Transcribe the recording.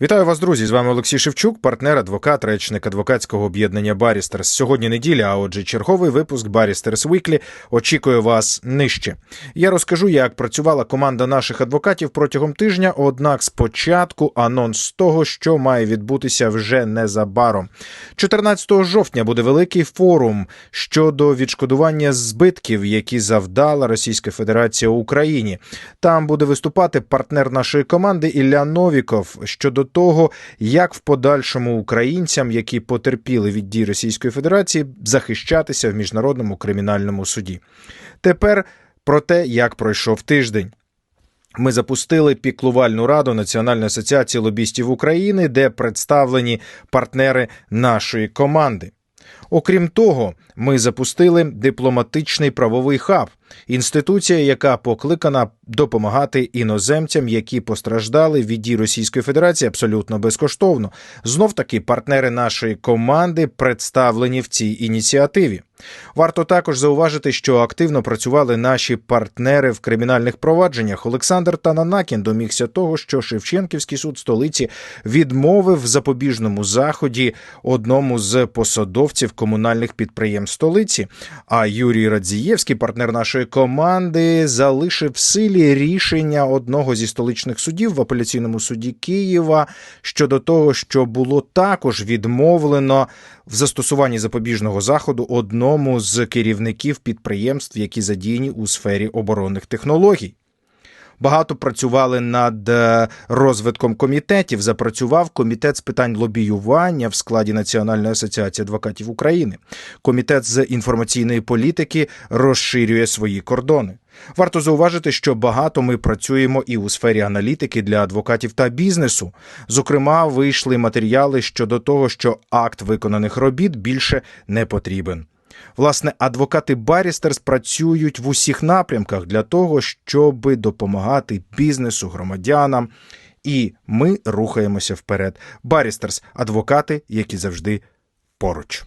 Вітаю вас, друзі! З вами Олексій Шевчук, партнер, адвокат, речник адвокатського об'єднання Барістерс. Сьогодні неділя, а отже, черговий випуск Барістерс Віклі очікує вас нижче. Я розкажу, як працювала команда наших адвокатів протягом тижня. Однак спочатку анонс того, що має відбутися вже незабаром. 14 жовтня буде великий форум щодо відшкодування збитків, які завдала Російська Федерація Україні. Там буде виступати партнер нашої команди Ілля Новіков щодо того, як в подальшому українцям, які потерпіли від дій Російської Федерації, захищатися в міжнародному кримінальному суді. Тепер про те, як пройшов тиждень. Ми запустили піклувальну раду Національної асоціації лобістів України, де представлені партнери нашої команди. Окрім того, ми запустили дипломатичний правовий хаб, інституція, яка покликана допомагати іноземцям, які постраждали від дій Російської Федерації абсолютно безкоштовно. Знов таки партнери нашої команди представлені в цій ініціативі. Варто також зауважити, що активно працювали наші партнери в кримінальних провадженнях. Олександр Тананакін домігся того, що Шевченківський суд столиці відмовив в запобіжному заході одному з посадовців комунальних підприємств столиці. А Юрій Радзієвський, партнер нашої команди, залишив в силі рішення одного зі столичних судів в апеляційному суді Києва щодо того, що було також відмовлено в застосуванні запобіжного заходу одному з керівників підприємств, які задіяні у сфері оборонних технологій. Багато працювали над е, розвитком комітетів. Запрацював комітет з питань лобіювання в складі Національної асоціації адвокатів України. Комітет з інформаційної політики розширює свої кордони. Варто зауважити, що багато ми працюємо і у сфері аналітики для адвокатів та бізнесу. Зокрема, вийшли матеріали щодо того, що акт виконаних робіт більше не потрібен. Власне, адвокати Барістерс працюють в усіх напрямках для того, щоб допомагати бізнесу, громадянам. І ми рухаємося вперед. Барістерс адвокати, які завжди поруч.